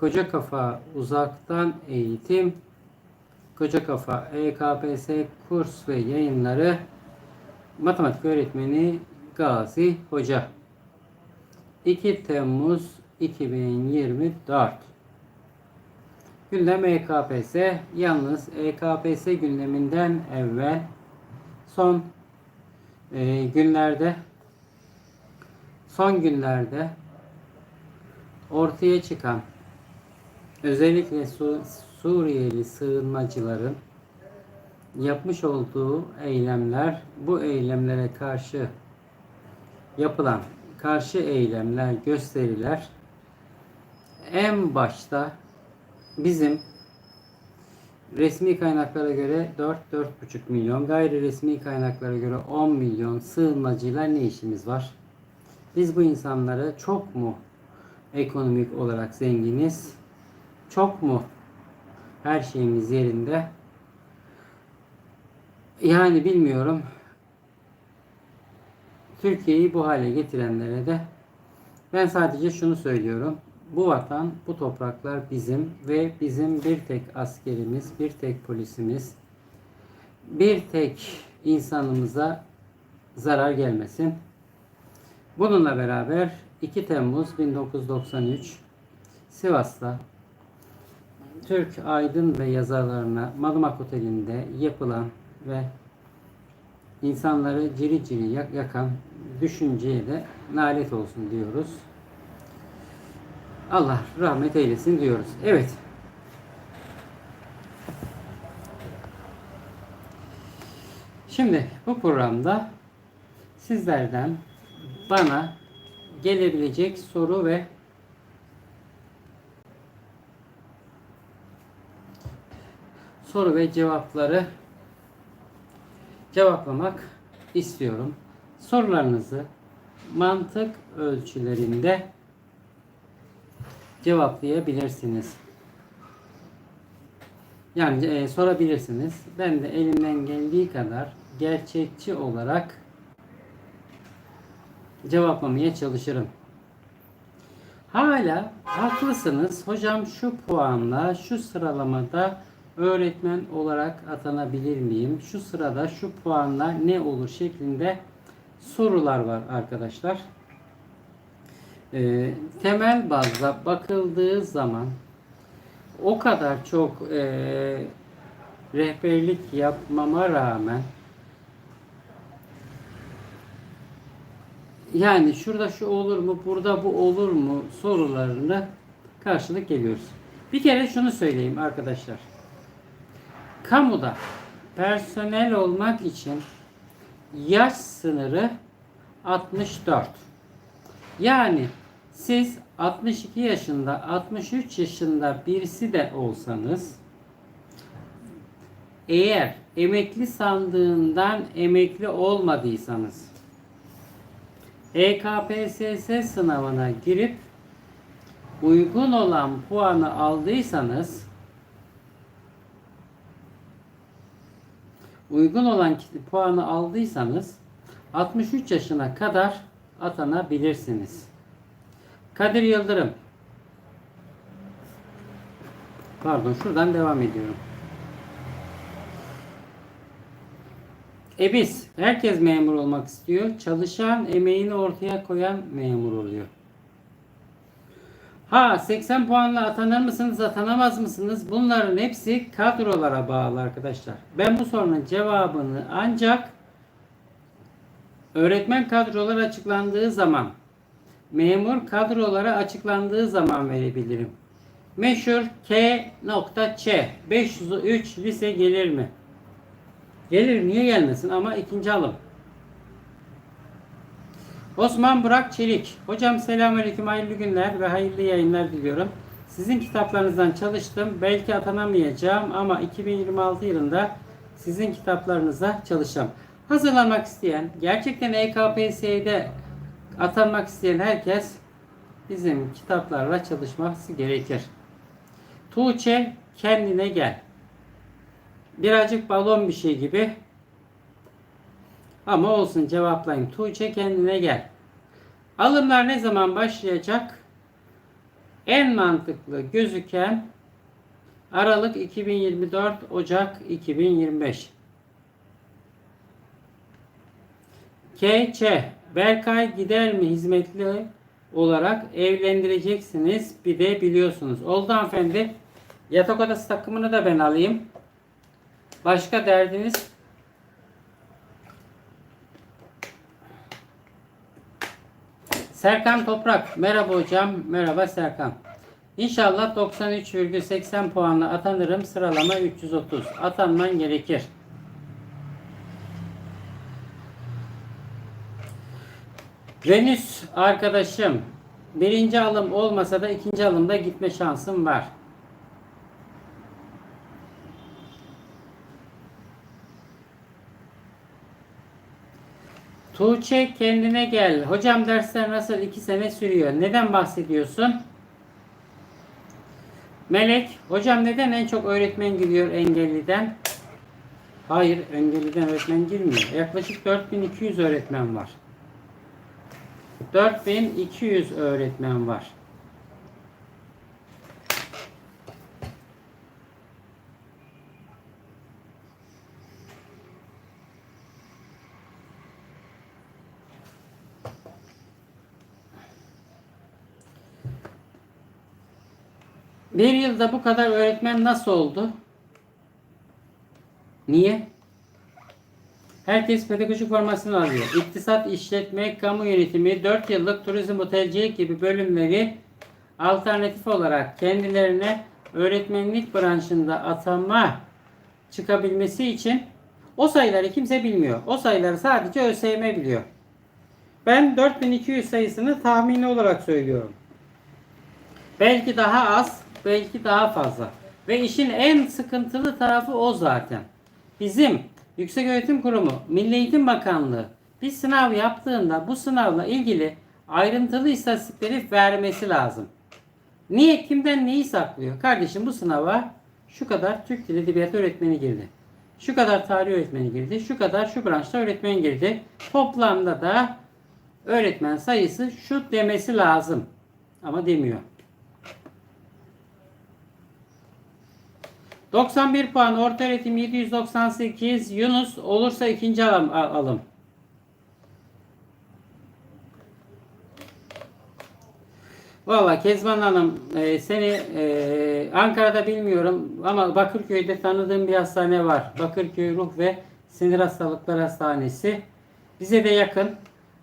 Koca Kafa Uzaktan Eğitim Koca Kafa EKPS kurs ve yayınları Matematik öğretmeni Gazi Hoca. 2 Temmuz 2024 Gündem EKPS yalnız EKPS gündeminden evvel son e, günlerde son günlerde ortaya çıkan özellikle Su- Suriyeli sığınmacıların yapmış olduğu eylemler, bu eylemlere karşı yapılan karşı eylemler, gösteriler en başta bizim resmi kaynaklara göre 4-4,5 milyon, gayri resmi kaynaklara göre 10 milyon sığınmacıyla ne işimiz var? Biz bu insanları çok mu ekonomik olarak zenginiz? Çok mu her şeyimiz yerinde? Yani bilmiyorum. Türkiye'yi bu hale getirenlere de ben sadece şunu söylüyorum. Bu vatan, bu topraklar bizim ve bizim bir tek askerimiz, bir tek polisimiz, bir tek insanımıza zarar gelmesin. Bununla beraber 2 Temmuz 1993 Sivas'ta Türk aydın ve yazarlarına Malımak Oteli'nde yapılan ve insanları ciri ciri yak- yakan düşünceye de nalet olsun diyoruz. Allah rahmet eylesin diyoruz. Evet. Şimdi bu programda sizlerden bana gelebilecek soru ve soru ve cevapları cevaplamak istiyorum. Sorularınızı mantık ölçülerinde cevaplayabilirsiniz. Yani e, sorabilirsiniz. Ben de elimden geldiği kadar gerçekçi olarak cevaplamaya çalışırım. Hala haklısınız. Hocam şu puanla şu sıralamada öğretmen olarak atanabilir miyim? Şu sırada şu puanla ne olur şeklinde sorular var arkadaşlar. Ee, temel bazda bakıldığı zaman o kadar çok e, rehberlik yapmama rağmen yani şurada şu olur mu, burada bu olur mu sorularını karşılık geliyoruz. Bir kere şunu söyleyeyim arkadaşlar. Kamuda personel olmak için yaş sınırı 64. Yani siz 62 yaşında, 63 yaşında birisi de olsanız eğer emekli sandığından emekli olmadıysanız EKPSS sınavına girip uygun olan puanı aldıysanız uygun olan puanı aldıysanız 63 yaşına kadar atanabilirsiniz. Kadir Yıldırım Pardon şuradan devam ediyorum. EBİS herkes memur olmak istiyor. Çalışan emeğini ortaya koyan memur oluyor. Ha 80 puanla atanır mısınız, atanamaz mısınız? Bunların hepsi kadrolara bağlı arkadaşlar. Ben bu sorunun cevabını ancak öğretmen kadroları açıklandığı zaman, memur kadroları açıklandığı zaman verebilirim. Meşhur K.Ç 503 lise gelir mi? Gelir niye gelmesin ama ikinci alım. Osman Burak Çelik. Hocam selamünaleyküm hayırlı günler ve hayırlı yayınlar diliyorum. Sizin kitaplarınızdan çalıştım. Belki atanamayacağım ama 2026 yılında sizin kitaplarınıza çalışacağım. Hazırlanmak isteyen, gerçekten EKPS'de atanmak isteyen herkes bizim kitaplarla çalışması gerekir. Tuğçe kendine gel. Birazcık balon bir şey gibi. Ama olsun cevaplayayım. Tuğçe kendine gel. Alımlar ne zaman başlayacak? en mantıklı gözüken Aralık 2024 Ocak 2025 KÇ Berkay gider mi hizmetli olarak evlendireceksiniz bir de biliyorsunuz. Oldu hanımefendi. Yatak odası takımını da ben alayım. Başka derdiniz? Serkan Toprak. Merhaba hocam. Merhaba Serkan. İnşallah 93,80 puanla atanırım. Sıralama 330. Atanman gerekir. Venüs arkadaşım. Birinci alım olmasa da ikinci alımda gitme şansım var. Tuğçe kendine gel. Hocam dersler nasıl? iki sene sürüyor. Neden bahsediyorsun? Melek, hocam neden en çok öğretmen gidiyor engelliden? Hayır, engelliden öğretmen girmiyor. Yaklaşık 4200 öğretmen var. 4200 öğretmen var. Bir yılda bu kadar öğretmen nasıl oldu? Niye? Herkes pedagojik formasını alıyor. İktisat, işletme, kamu yönetimi, 4 yıllık turizm otelcilik gibi bölümleri alternatif olarak kendilerine öğretmenlik branşında atama çıkabilmesi için o sayıları kimse bilmiyor. O sayıları sadece ÖSYM biliyor. Ben 4200 sayısını tahmini olarak söylüyorum. Belki daha az, belki daha fazla. Ve işin en sıkıntılı tarafı o zaten. Bizim Yüksek Öğretim Kurumu, Milli Eğitim Bakanlığı bir sınav yaptığında bu sınavla ilgili ayrıntılı istatistikleri vermesi lazım. Niye, kimden neyi saklıyor? Kardeşim bu sınava şu kadar Türk Dili Edebiyatı öğretmeni girdi. Şu kadar tarih öğretmeni girdi. Şu kadar şu branşta öğretmen girdi. Toplamda da öğretmen sayısı şu demesi lazım. Ama demiyor. 91 puan orta öğretim 798 Yunus olursa ikinci alım. alım. Valla Kezban Hanım e, seni e, Ankara'da bilmiyorum ama Bakırköy'de tanıdığım bir hastane var. Bakırköy Ruh ve Sinir Hastalıkları Hastanesi. Bize de yakın.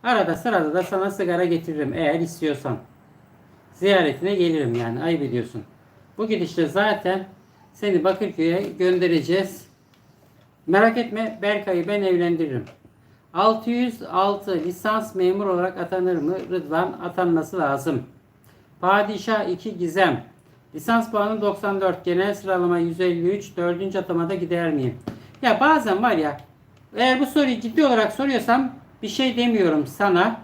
Arada sırada da sana sigara getiririm eğer istiyorsan. Ziyaretine gelirim yani ayıp ediyorsun. Bu gidişle zaten seni Bakırköy'e göndereceğiz. Merak etme Berkay'ı ben evlendiririm. 606 lisans memur olarak atanır mı? Rıdvan atanması lazım. Padişah 2 Gizem. Lisans puanı 94. Genel sıralama 153. 4. atamada gider miyim? Ya bazen var ya eğer bu soruyu ciddi olarak soruyorsam bir şey demiyorum sana.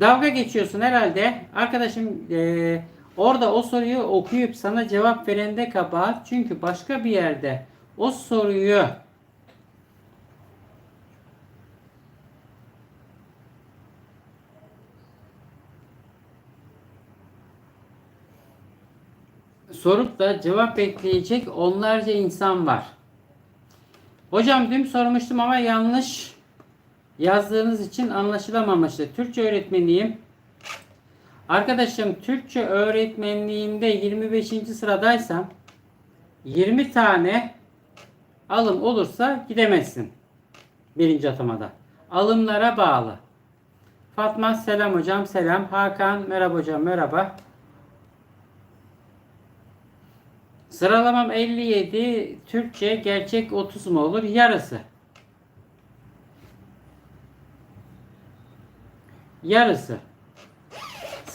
Dalga geçiyorsun herhalde. Arkadaşım eee Orada o soruyu okuyup sana cevap verende kabahat. Çünkü başka bir yerde o soruyu sorup da cevap bekleyecek onlarca insan var. Hocam dün sormuştum ama yanlış yazdığınız için anlaşılamamıştı. Türkçe öğretmeniyim. Arkadaşım Türkçe öğretmenliğinde 25. sıradaysam 20 tane alım olursa gidemezsin. Birinci atamada. Alımlara bağlı. Fatma selam hocam selam. Hakan merhaba hocam merhaba. Sıralamam 57. Türkçe gerçek 30 mu olur? Yarısı. Yarısı.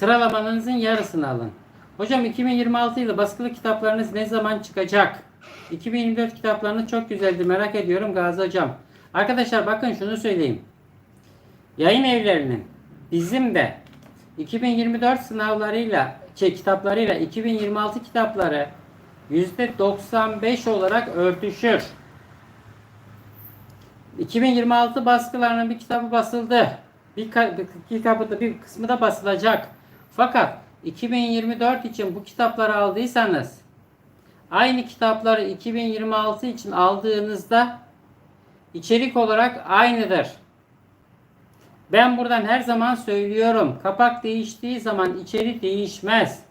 Sıralamanızın yarısını alın. Hocam 2026 yılı baskılı kitaplarınız ne zaman çıkacak? 2024 kitaplarınız çok güzeldi merak ediyorum Gazi Hocam. Arkadaşlar bakın şunu söyleyeyim. Yayın evlerinin bizim de 2024 sınavlarıyla şey, kitaplarıyla 2026 kitapları %95 olarak örtüşür. 2026 baskılarının bir kitabı basıldı. Bir, bir kitabı da bir kısmı da basılacak. Fakat 2024 için bu kitapları aldıysanız aynı kitapları 2026 için aldığınızda içerik olarak aynıdır. Ben buradan her zaman söylüyorum. Kapak değiştiği zaman içeri değişmez.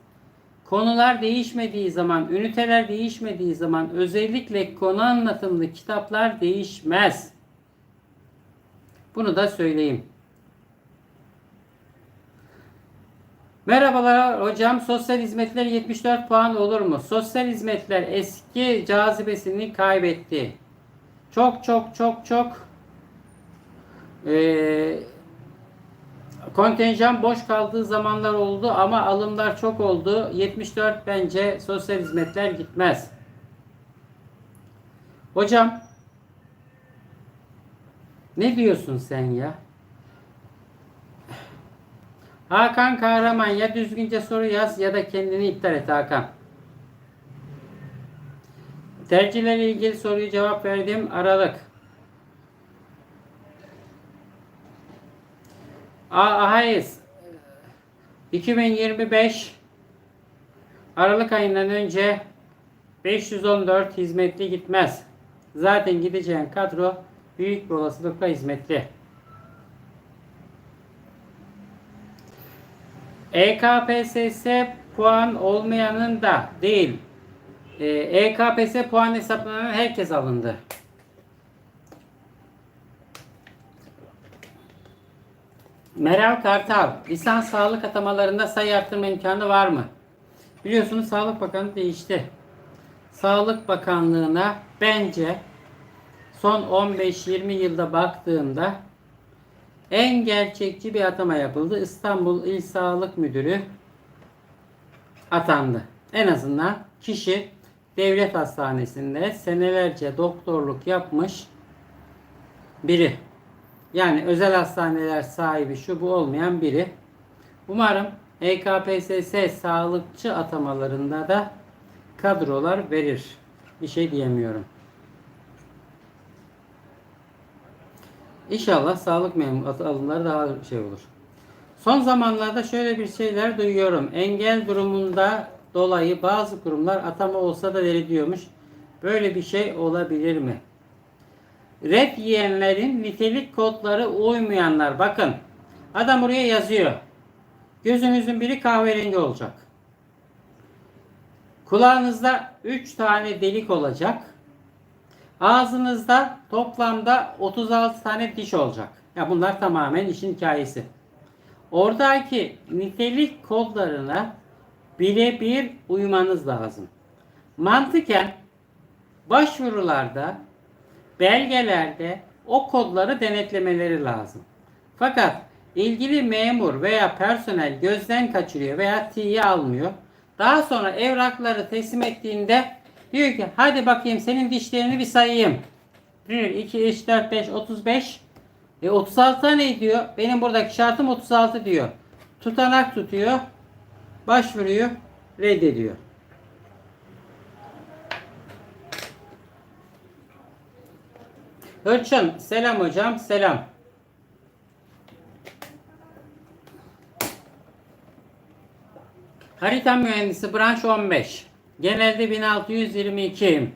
Konular değişmediği zaman, üniteler değişmediği zaman özellikle konu anlatımlı kitaplar değişmez. Bunu da söyleyeyim. Merhabalar hocam. Sosyal hizmetler 74 puan olur mu? Sosyal hizmetler eski cazibesini kaybetti. Çok çok çok çok eee kontenjan boş kaldığı zamanlar oldu ama alımlar çok oldu. 74 bence sosyal hizmetler gitmez. Hocam ne diyorsun sen ya? Hakan Kahraman ya düzgünce soru yaz ya da kendini iptal et Hakan. Tercihlerle ilgili soruyu cevap verdim. Aralık. Ahayız 2025 Aralık ayından önce 514 hizmetli gitmez. Zaten gideceğin kadro büyük bir olasılıkla hizmetli. EKPSS puan olmayanın da değil. Ee, EKPS puan hesaplanan herkes alındı. Meral Kartal, lisans sağlık atamalarında sayı artırma imkanı var mı? Biliyorsunuz Sağlık Bakanı değişti. Sağlık Bakanlığı'na bence son 15-20 yılda baktığımda en gerçekçi bir atama yapıldı. İstanbul İl Sağlık Müdürü atandı. En azından kişi devlet hastanesinde senelerce doktorluk yapmış biri. Yani özel hastaneler sahibi şu bu olmayan biri. Umarım EKPSS sağlıkçı atamalarında da kadrolar verir. Bir şey diyemiyorum. İnşallah sağlık memur alımları daha şey olur. Son zamanlarda şöyle bir şeyler duyuyorum. Engel durumunda dolayı bazı kurumlar atama olsa da veriliyormuş. Böyle bir şey olabilir mi? Red yiyenlerin nitelik kodları uymayanlar. Bakın adam buraya yazıyor. Gözünüzün biri kahverengi olacak. Kulağınızda 3 tane delik olacak. Ağzınızda toplamda 36 tane diş olacak. Ya bunlar tamamen işin hikayesi. Oradaki nitelik kodlarına birebir uymanız lazım. Mantıken başvurularda, belgelerde o kodları denetlemeleri lazım. Fakat ilgili memur veya personel gözden kaçırıyor veya tiye almıyor. Daha sonra evrakları teslim ettiğinde diyor ki hadi bakayım senin dişlerini bir sayayım. 1, 2, 3, 4, 5, 35. E 36 tane diyor. Benim buradaki şartım 36 diyor. Tutanak tutuyor. Başvuruyu reddediyor. Hırçın selam hocam selam. Harita mühendisi branş 15. Genelde 1622.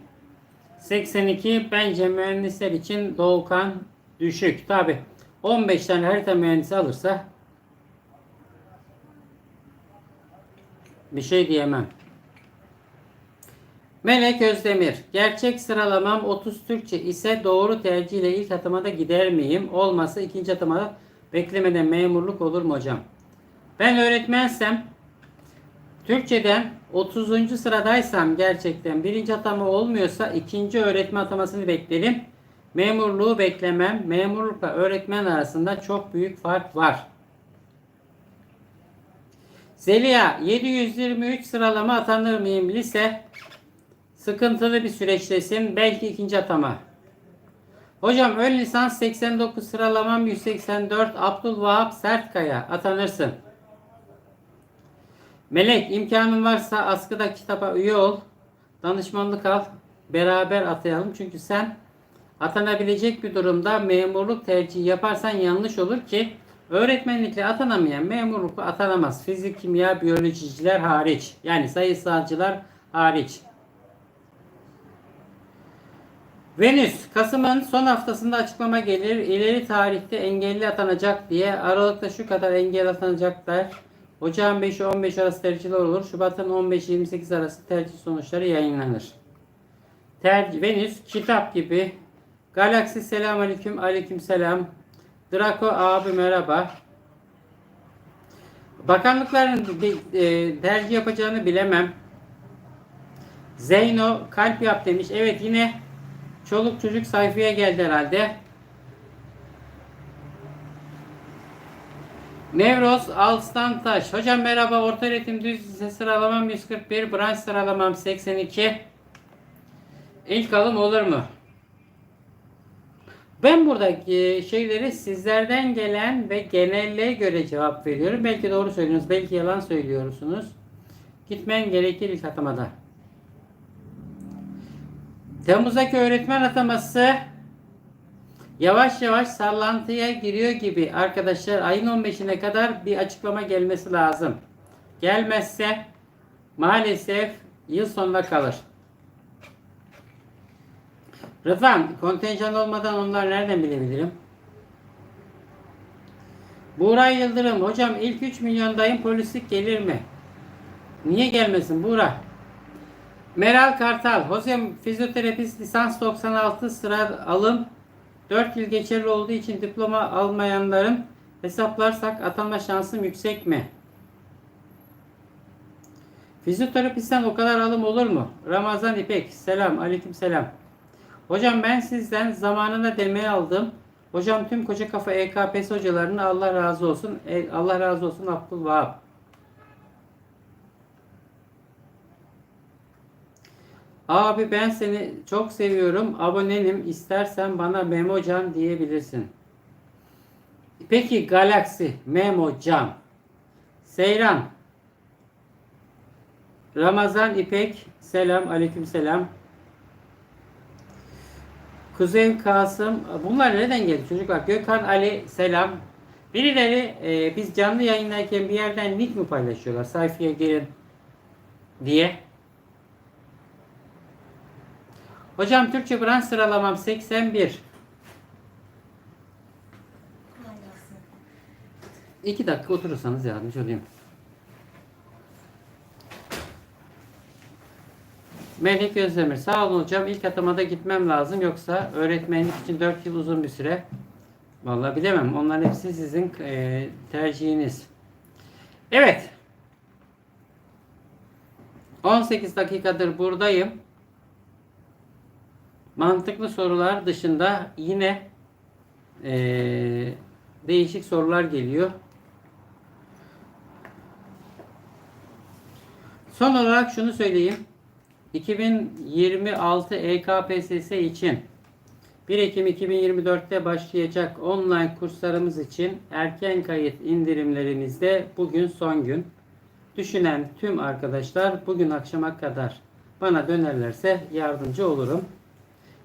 82 bence mühendisler için Doğukan düşük. Tabi 15 tane harita mühendisi alırsa bir şey diyemem. Melek Özdemir. Gerçek sıralamam 30 Türkçe ise doğru tercihle ilk atamada gider miyim? Olmazsa ikinci atamada beklemeden memurluk olur mu hocam? Ben öğretmensem Türkçeden 30. sıradaysam gerçekten birinci atama olmuyorsa ikinci öğretmen atamasını beklerim. Memurluğu beklemem. Memurlukla öğretmen arasında çok büyük fark var. Zeliha 723 sıralama atanır mıyım lise? Sıkıntılı bir süreçtesin. Belki ikinci atama. Hocam ön lisans 89 sıralamam 184 Abdülvahap Sertkaya atanırsın. Melek imkanın varsa askıda kitaba üye ol. Danışmanlık al. Beraber atayalım. Çünkü sen atanabilecek bir durumda memurluk tercihi yaparsan yanlış olur ki Öğretmenlikle atanamayan memurlukla atanamaz. Fizik, kimya, biyolojiciler hariç. Yani sayısalcılar hariç. Venüs, Kasım'ın son haftasında açıklama gelir. İleri tarihte engelli atanacak diye. Aralıkta şu kadar engelli atanacak der. Ocağın 5'i 15 arası tercihler olur. Şubat'ın 15-28 arası tercih sonuçları yayınlanır. Ter Venüs kitap gibi. Galaksi selam aleyküm aleyküm selam. Draco abi merhaba. Bakanlıkların e, tercih yapacağını bilemem. Zeyno kalp yap demiş. Evet yine çoluk çocuk sayfaya geldi herhalde. Nevroz Alstantaş. Hocam merhaba. Orta öğretim düz lise sıralamam 141. Branş sıralamam 82. İlk alım olur mu? Ben buradaki şeyleri sizlerden gelen ve genelliğe göre cevap veriyorum. Belki doğru söylüyorsunuz, belki yalan söylüyorsunuz. Gitmen gerekir ilk atamada. Temmuz'daki öğretmen ataması yavaş yavaş sallantıya giriyor gibi. Arkadaşlar ayın 15'ine kadar bir açıklama gelmesi lazım. Gelmezse maalesef yıl sonuna kalır. Rıdvan, kontenjan olmadan onlar nereden bilebilirim? Buğra Yıldırım, hocam ilk 3 milyondayım polislik gelir mi? Niye gelmesin Buğra? Meral Kartal, hocam fizyoterapist lisans 96 sıra alım 4 yıl geçerli olduğu için diploma almayanların hesaplarsak atanma şansım yüksek mi? Fizyoterapistten o kadar alım olur mu? Ramazan İpek, selam, aleyküm selam. Hocam ben sizden zamanında demeye aldım. Hocam tüm koca kafa EKPS hocalarına Allah razı olsun. E, Allah razı olsun Abdülvahap. Abi ben seni çok seviyorum. Abonenim. İstersen bana Memocan diyebilirsin. Peki Galaxy Memocan. Seyran. Ramazan İpek. Selam. Aleyküm selam. Kuzey Kasım. Bunlar nereden geldi çocuklar? Gökhan Ali selam. Birileri e, biz canlı yayındayken bir yerden link mi paylaşıyorlar? Sayfaya girin diye. Hocam Türkçe branş sıralamam 81. İki dakika oturursanız yardımcı olayım. Melek Özdemir. Sağ olun hocam. İlk atamada gitmem lazım. Yoksa öğretmenlik için 4 yıl uzun bir süre. Vallahi bilemem. Onların hepsi sizin e, tercihiniz. Evet. 18 dakikadır buradayım. Mantıklı sorular dışında yine e, değişik sorular geliyor. Son olarak şunu söyleyeyim. 2026 EKPSS için 1 Ekim 2024'te başlayacak online kurslarımız için erken kayıt indirimlerimizde bugün son gün. Düşünen tüm arkadaşlar bugün akşama kadar bana dönerlerse yardımcı olurum.